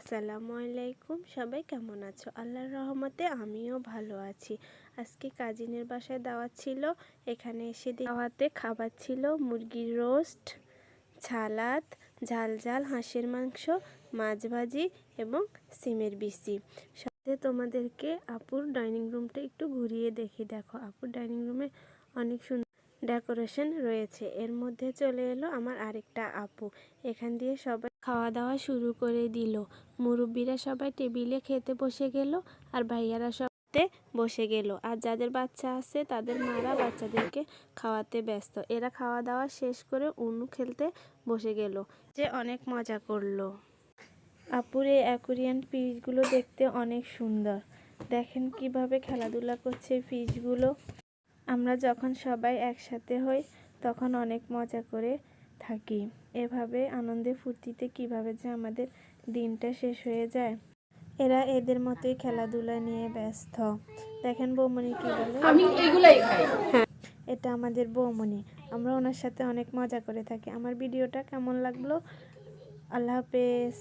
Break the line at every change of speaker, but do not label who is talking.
আসসালামু আলাইকুম। সবাই কেমন আছো? আল্লাহর রহমতে আমিও ভালো আছি। আজকে কাজিনের বাসায় দাওয়াত ছিল। এখানে এসে দাওয়াতে খাবার ছিল মুরগির রোস্ট, ছালাদ, ঝাল ঝাল, হাঁসের মাংস, মাছ ভাজি এবং সিমের বিসি সাথে তোমাদেরকে আপুর ডাইনিং রুমটা একটু ঘুরিয়ে দেখি। দেখো, আপুর ডাইনিং রুমে অনেক সুন্দর ডেকোরেশন রয়েছে। এর মধ্যে চলে এলো আমার আরেকটা আপু। এখান দিয়ে সবাই খাওয়া দাওয়া শুরু করে দিল। মুরব্বীরা সবাই টেবিলে খেতে বসে গেল আর ভাইয়ারা সবতে বসে গেল। আর যাদের বাচ্চা আছে তাদের মারা বাচ্চাদেরকে খাওয়াতে ব্যস্ত। এরা খাওয়া দাওয়া শেষ করে উনু খেলতে বসে গেল। যে অনেক মজা করল। আপুর এই অ্যাকুরিয়ান ফিশগুলো দেখতে অনেক সুন্দর। দেখেন কীভাবে খেলাধুলা করছে ফিশগুলো আমরা যখন সবাই একসাথে হই তখন অনেক মজা করে থাকি। এভাবে আনন্দে ফুর্তিতে কীভাবে যে আমাদের দিনটা শেষ হয়ে যায়। এরা এদের মতোই খেলাধুলা নিয়ে ব্যস্ত। দেখেন বৌমনি কি বলে?
আমি এগুলাই খাই।
এটা আমাদের বৌমনি। আমরা ওনার সাথে অনেক মজা করে থাকি। আমার ভিডিওটা কেমন লাগল? আল্লাহ হাফেজ।